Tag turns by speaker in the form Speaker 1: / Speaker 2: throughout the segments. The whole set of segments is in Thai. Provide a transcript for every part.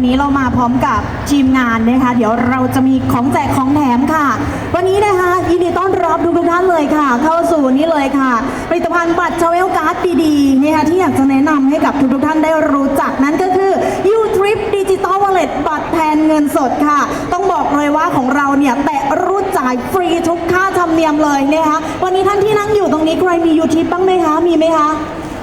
Speaker 1: วันนี้เรามาพร้อมกับทีมงานนะคะ เดี๋ยวเราจะมีของแจกของแถมค่ะ วันนี้นะคะยินดีต้อนรับทุกท่านเลยค่ะ เข้าสู่นี่เลยค่ะผลิตภัณฑ์บัตรเชเวลการ์ดดีๆนะคะที่อยากจะแนะนำให้กับทุกๆท่านได้รู้จักนั่นก็คือ u t r i p Digital Wallet บัตรแทนเงินสดค่ะ ต้องบอกเลยว่าของเราเนี่ยแตะรูดจ่ายฟรีทุกค่าธรรมเนียมเลยนะคะวันนี้ท่านที่นั่งอยู่ตรงนี้ใครมี u t r i p บ้างไหมคะมีไหมคะ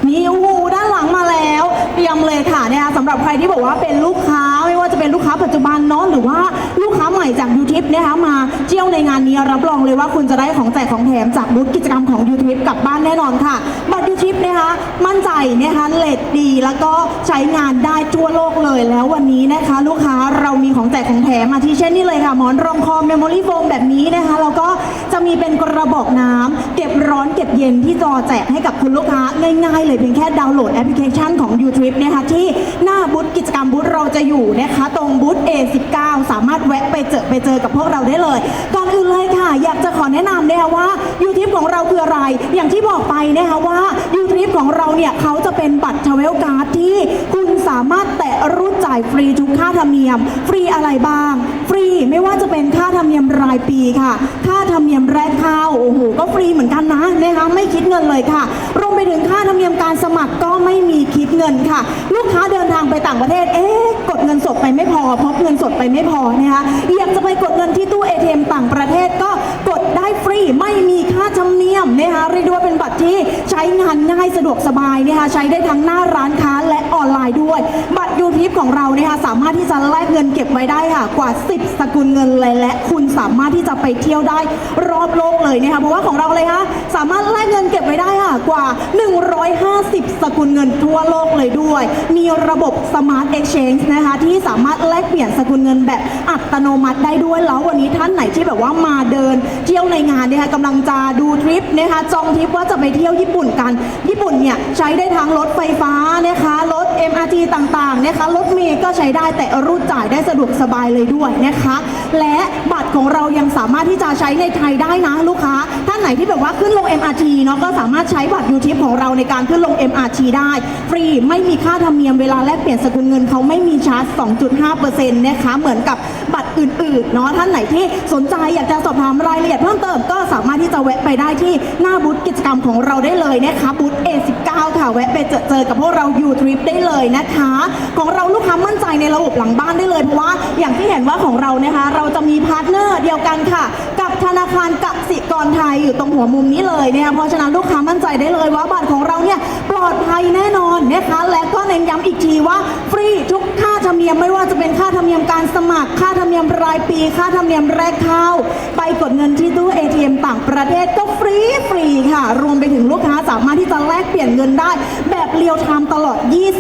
Speaker 1: มีโอ้โหด้านหลังมาแล้ว เตรียมเลยค่ะนะคะสำหรับใครที่บอกว่าเป็นลูกค้าไม่ว่า จะเป็นลูกค้าปัจจุบันเนาะหรือว่าลูกค้าใหม่จากยูทิปนะคะมาเที่ยวในงานนี้รับรองเลยว่าคุณจะได้ของแจกของแถมจากบูธกิจกรรมของยูทิปกลับบ้านแน่นอนค่ะ บัตรยูทิปนะคะมั่นใจนะคะเลทดีแล้วก็ใช้งานได้ทั่วโลกเลยแล้ววันนี้นะคะ ลูกค้าเรามีของแจกของแถมมาที่เช่นนี้เลยค่ะหมอนรองคอมเมมโมรี่โฟมแบบนี้นะคะแล้วก็จะมีเป็นกระบอกน้ำเก็บร้อนเก็บเย็นที่จอแจกให้กับคุณลูกค้าง่ายๆ เลยเพียงแค่ดาวน์โหลดแอปพลิเคชันของ u t r i p นะคะที่หน้าบูธกิจกรรมบูธเราจะอยู่นะคะตรงบูธ A19 สามารถแวะไปเจอไปเจอกับพวกเราได้เลย ก่อนอื่นเลยค่ะ อยากจะขอแนะนำนะคะว่า u t r i p ของเราคืออะไร อย่างที่บอกไปนะคะว่า u t r i p ของเราเนี่ยเขาจะเป็นบัตรทเวลการ์ดที่คุณสามารถแตะรูดจ่ายฟรีทุกค่าธรรมเนียม ฟรีอะไรบ้าง ฟรีไม่ว่าจะเป็นค่าธรรมเนียมรายปีค่ะ ค่าธรรมเนียมแรกเข้าโอ้โหก็ฟรีเหมือนกันนะนะคะไม่คิดเงินเลยค่ะรวมไปถึงค่าธรรมเนียมการสมัครก็ไม่มีคิดเงินค่ะ ลูกค้าเดินทางไปต่างประเทศเอ๊ะ สดไปไม่พอพกเงินสดไปไม่พอนะคะอยากจะไปกดเงินที่ตู้ ATM ต่างประเทศก็กดได้ฟรีไม่มีค่าธรรมเนียมนะคะเรียกได้ว่าเป็นบัตรที่ใช้งานง่ายสะดวกสบายนะคะใช้ได้ทั้งหน้าร้านค้าและออนไลน์ด้วย ยูทิปของเรานะคะสามารถที่จะแลกเงินเก็บไว้ได้ค่ะ กว่า 10 สกุลเงินเลยและคุณสามารถที่จะไปเที่ยวได้รอบโลกเลยนะคะเพราะว่าของเราเลยค่ะสามารถแลกเงินเก็บไว้ได้ค่ะกว่า 150 สกุลเงินทั่วโลกเลยด้วย มีระบบ Smart Exchange นะคะที่สามารถแลกเปลี่ยนสกุลเงินแบบอัตโนมัติได้ด้วยแล้ววันนี้ท่านไหนที่แบบว่ามาเดินเที่ยวในงานเนะคะกำลังจะดูทริปนะคะจองทริปว่าจะไปเที่ยวญี่ปุ่นกัน ญี่ปุ่นเนี่ยใช้ได้ทั้งรถไฟฟ้านะคะรถ MRT ต่างๆนะคะรถเมล์ก็ใช้ได้แต่รูดจ่ายได้สะดวกสบายเลยด้วยนะคะ และบัตรของเรายังสามารถที่จะใช้ในไทยได้นะลูกค้า ท่านไหนที่แบบว่าขึ้นลง MRT เนาะก็สามารถใช้บัตรยูทิปของเราในการขึ้นลง MRT ได้ ฟรีไม่มีค่าธรรมเนียมเวลาแลกเปลี่ยนสกุลเงินเขาไม่มีชาร์จ 2.5%นะคะเหมือนกับบัตรอื่นๆเนาะท่านไหนที่สนใจอยากจะสอบถามรายละเอียดเพิ่มเติมก็สามารถที่จะแวะไปได้ที่หน้าบูธกิจกรรมของเราได้เลยนะคะบูธ A19 ค่ะแวะไปเจอเจอกับพวกเรายูทริปได้เลยนะคะของเราลูกค้ามั่นใจในระบบหลังบ้านได้เลยเพราะว่าอย่างที่เห็นว่าของเรานะคะ เราจะมีพาร์ทเนอร์เดียวกันค่ะ กับธนาคารกสิกรไทยอยู่ตรงหัวมุมนี้เลยเนะคะเพราะฉะนั้นลูกค้ามั่นใจได้เลยว่าบัตรของเราเนี่ยปลอดภัยแน่นอนนะคะและก็เน้นย้ำอีกทีว่าฟรีทุ ธรรมเนียมไม่ว่าจะเป็นค่าธรรมเนียมการสมัคร ค่าธรรมเนียมรายปี ค่าธรรมเนียมแรกเข้า ไปกดเงินที่ตู้ ATM ต่างประเทศก็ฟรีฟรีค่ะ รวมไปถึงลูกค้าสามารถที่จะแลกเปลี่ยนเงินได้ แบบเรียลไทม์ตลอด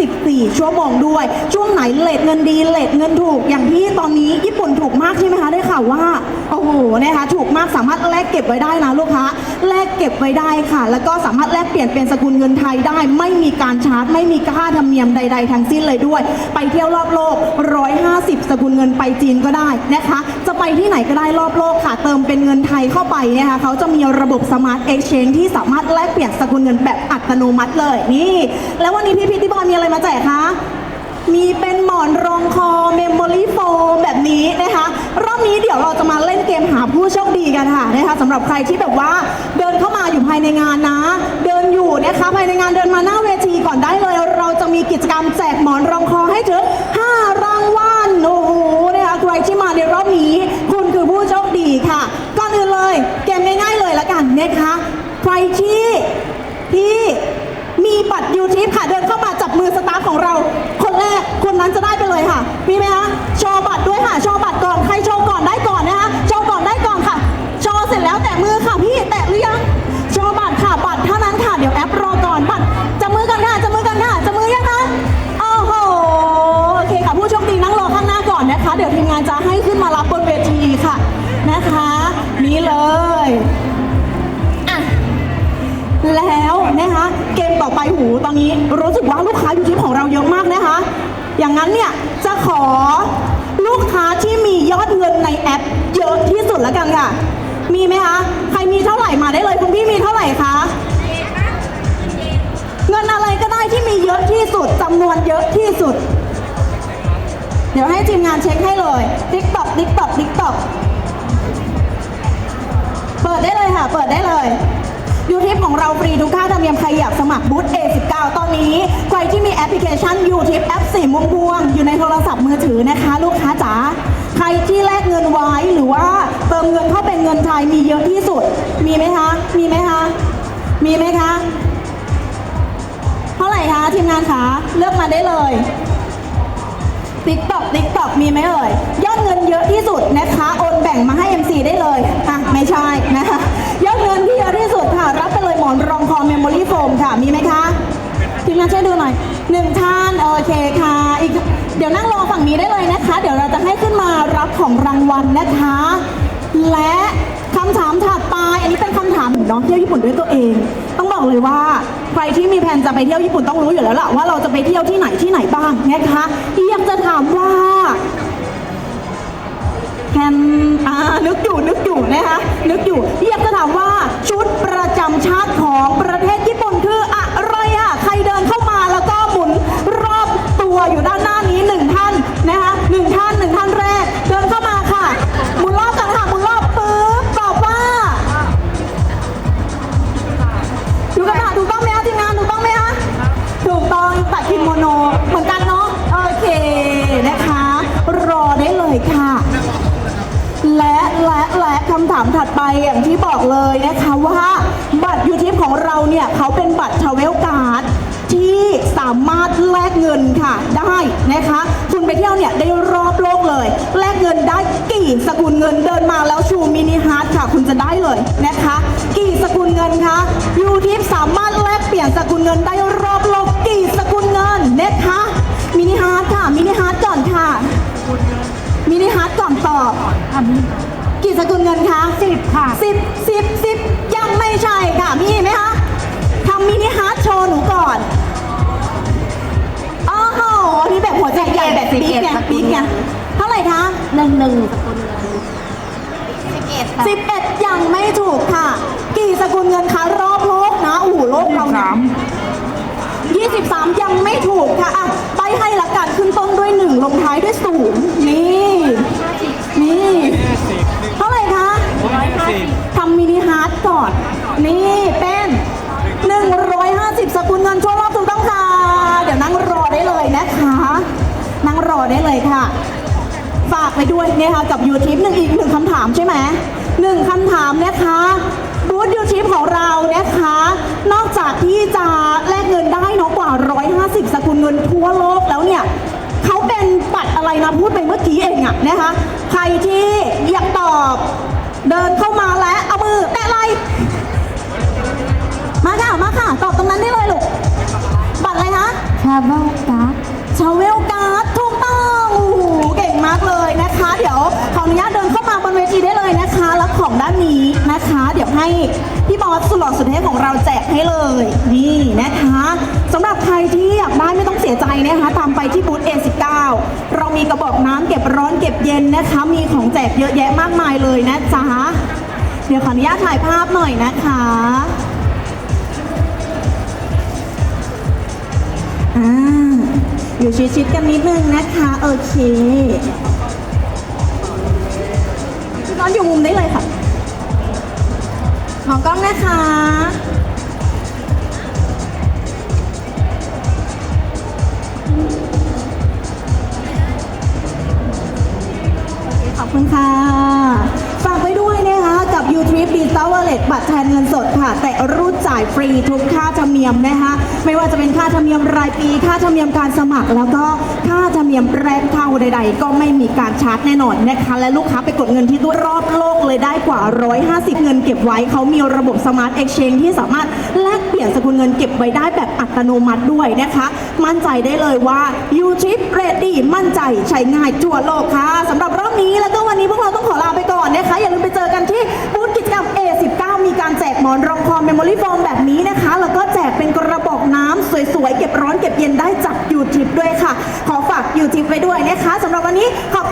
Speaker 1: 24 ชั่วโมงด้วย ช่วงไหนเลทเงินดีเลทเงินถูก อย่างที่ตอนนี้ญี่ปุ่นถูกมากใช่ไหมคะได้ข่าวว่าโอ้โหนะคะถูกมากสามารถแลกเก็บไว้ได้นะลูกค้าแลกเก็บไว้ได้ค่ะ แล้วก็สามารถแลกเปลี่ยนเป็นสกุลเงินไทยได้ ไม่มีการชาร์จ ไม่มีค่าธรรมเนียมใด ๆ ทั้งสิ้นเลยด้วย ไปเที่ยวรอบโลก 150 สกุลเงินไปจีนก็ได้นะคะ จะไปที่ไหนก็ได้รอบโลกค่ะ เติมเป็นเงินไทยเข้าไปนะคะเขาจะมีระบบ Smart Exchange ที่สามารถแลกเปลี่ยนสกุลเงินแบบอัตโนมัติเลยนี่ แล้ววันนี้พี่พิธีบอลมีอะไรมาแจกคะมีเป็นหมอนรองคอเมมโมรี่โฟมแบบนี้นะคะ รอบนี้เดี๋ยวเราจะมาเล่นเกมหาผู้โชคดีกันค่ะนะคะสำหรับใครที่แบบว่าเดินเข้ามาอยู่ภายในงานนะ เดินอยู่นะคะภายในงานเดินมาหน้าเวทีก่อนได้เลย เราจะมีกิจกรรมแจกหมอนรองคอ ยแล้วนะคะเกมต่อไปหูตอนนี้รู้สึกว่าลูกค้าอยู่ที่ของเราเยอะมากนะคะ อย่างนั้นเนี่ยจะขอลูกค้าที่มียอดเงินในแอป เยอะที่สุดแล้วกันค่ะ มีไหมคะ ใครมีเท่าไหร่มาได้เลยคุณพี่มีเท่าไหร่คะเงินอะไรก็ได้ที่มีเยอะที่สุดจำนวนเยอะที่สุด เดี๋ยวให้ทีมงานเช็คให้เลย TikTok TikTok TikTok เปิดได้เลยค่ะ เปิดได้เลยยูทิปของเราฟรีทุกค่าธรรมเนียมใครอยากสมัครบูธ A19 ตอนนี้ ใครที่มีแอปพลิเคชันยูทิปแอปสีม่วงอยู่ในโทรศัพท์มือถือนะคะ ลูกค้าจ๋าใครที่แลกเงินไว้หรือว่าเติมเงินเข้าเป็นเงินไทยมีเยอะที่สุด มีไหมคะ มีไหมคะ มีไหมคะ เท่าไหร่คะทีมงานคะเลือกมาได้เลยติ๊กตอกติ๊กตอกมีไหมเอ่ยยอดเงินเยอะที่สุดนะคะ โอนแบ่งมาให้ MC ได้เลยอะ ไม่ใช่นะคะยอดเงินที่เยอะที่สุดค่ะ รับไปเลยหมอนรองคอเมมโมรี่โฟมค่ะ มีไหมคะทีมงานช่วยดูหน่อยหนึ่งท่าน โอเคค่ะ อีกเดี๋ยวนั่งรอฝั่งนี้ได้เลยนะคะ เดี๋ยวเราจะให้ขึ้นมารับของรางวัลนะคะ และคำถามถัดไป อันนี้เป็นคำถามน้องเที่ยวญี่ปุ่นด้วยตัวเอง ต้องบอกเลยว่าใครที่มีแผนจะไปเที่ยวญี่ปุ่นต้องรู้อยู่แล้วล่ะว่าเราจะไปเที่ยวที่ไหนที่ไหนบ้างนะคะอยากจะถามว่าแผนอ่านึกอยู่นึก นะคะนึกอยู่อยากจะถามว่าชุดประจำชาติของประเทศ ไปอย่างที่บอกเลยนะคะว่าบัตรยูทิปของเราเนี่ยเขาเป็นบัตรทราเวลการ์ดที่สามารถแลกเงินค่ะได้นะคะ คุณไปเที่ยวเนี่ยได้รอบโลกเลย แลกเงินได้กี่สกุลเงินเดินมาแล้วชูมินิฮาร์ดค่ะ คุณจะได้เลยนะคะ กี่สกุลเงินคะยูทิปสามารถแลกเปลี่ยนสกุลเงินได้รอบโลกกี่สกุลเงินนะคะมินิฮาร์ดค่ะมินิฮาร์ดก่อนค่ะมินิฮาร์ดก่อนตอบ กี่สกุลเงินคะสิบค่ะสิบสิบสิบยังไม่ใช่ค่ะ มีไหมคะทำมินิฮาร์ดโชว์หนูก่อนอ๋อโหนี่แบบหัวใจใหญ่แบบบิ๊กไงบิ๊กไงเท่าไหร่คะ
Speaker 2: หนึ่งหนึ่งสกุลเงินสิบเอ็ดค่ะ
Speaker 1: สิบเอ็ดยังไม่ถูกค่ะ กี่สกุลเงินคะรอบโลกนะอู๋โลกเราเนี่ยยี่สิบสามยังไม่ถูกค่ะอะไปให้ละกันขึ้นต้นด้วยหนึ่งลงท้ายด้วยศูนย์นี่ นี่เท่าไหร่คะ ทำมินิฮาร์ดก่อน นี่เป็น 150 สกุลเงินโชว์รอบถูกต้องค่ะ เดี๋ยวนั่งรอได้เลยนะคะ นั่งรอได้เลยค่ะ ฝากไปด้วยนะคะกับยูทิปหนึ่งอีกหนึ่งคำถามใช่ไหมหนึ่งคำถามนะคะบูธยูทิปของเรานะคะ นอกจากที่จะแลกเงินได้นาะกว่า 150 สกุลเงินทั่วโลกแล้วเนี่ยเขาเป็นบัตรอะไรนะพูดไปเมื่อกี้เองอะนะคะ ใครที่อยากตอบ เดินเข้ามาแล้วเอามือแตะไหลมาค่ะ มาค่ะ ตอบตรงนั้นได้เลยลูก บัตรอะไรคะ
Speaker 2: ทราเวลการ์ด
Speaker 1: ชาเวลการ์ดถูกต้องโอ้โหเก่งมากเลยนะคะ เดี๋ยวขออนุญาตเดินเข้ามาบนเวทีได้เลยนะคะแล้ว ของด้านนี้นะคะ เดี๋ยวให้พี่บอสสุดหล่อสุดเท่ของเราแจกให้เลย นี่นะคะสำหรับใครที่อยากได้ไม่ต้องเสียใจนะคะตามไปที่บูธ A19 เรามีกระบอกน้ำเก็บร้อนเก็บเย็นนะคะ มีของแจกเยอะแยะมากมายเลยนะจ๊ะเดี๋ยวขออนุญาตถ่ายภาพหน่อยนะคะอ่าอยู่ชิดๆกันนิดนึงนะคะโอเคน้องอยู่มุมได้เลยค่ะ มองกล้องนะคะ บัตรแทนเงินสดค่ะ แต่รูดจ่ายฟรีทุกค่าธรรมเนียมนะคะไม่ว่าจะเป็นค่าธรรมเนียมรายปี ค่าธรรมเนียมการสมัคร แล้วก็ค่าธรรมเนียมแรกเข้าใด ๆ ก็ไม่มีการชาร์จแน่นอนนะคะและลูกค้าไปกดเงินที่ตู้รอบโลกเลยได้กว่า 150 เงินเก็บไว้เขามีระบบ Smart Exchange ที่สามารถแลกเปลี่ยนสกุลเงินเก็บไว้ได้แบบอัตโนมัติด้วยนะคะ มั่นใจได้เลยว่า u t r i p Ready มั่นใจใช้ง่ายทั่วโลกค่ะสำหรับรอบนี้แล้วก็วันนี้พวกเราต้องขอลาไปก่อน ไปด้วยนะคะสำหรับวันนี้ขอบ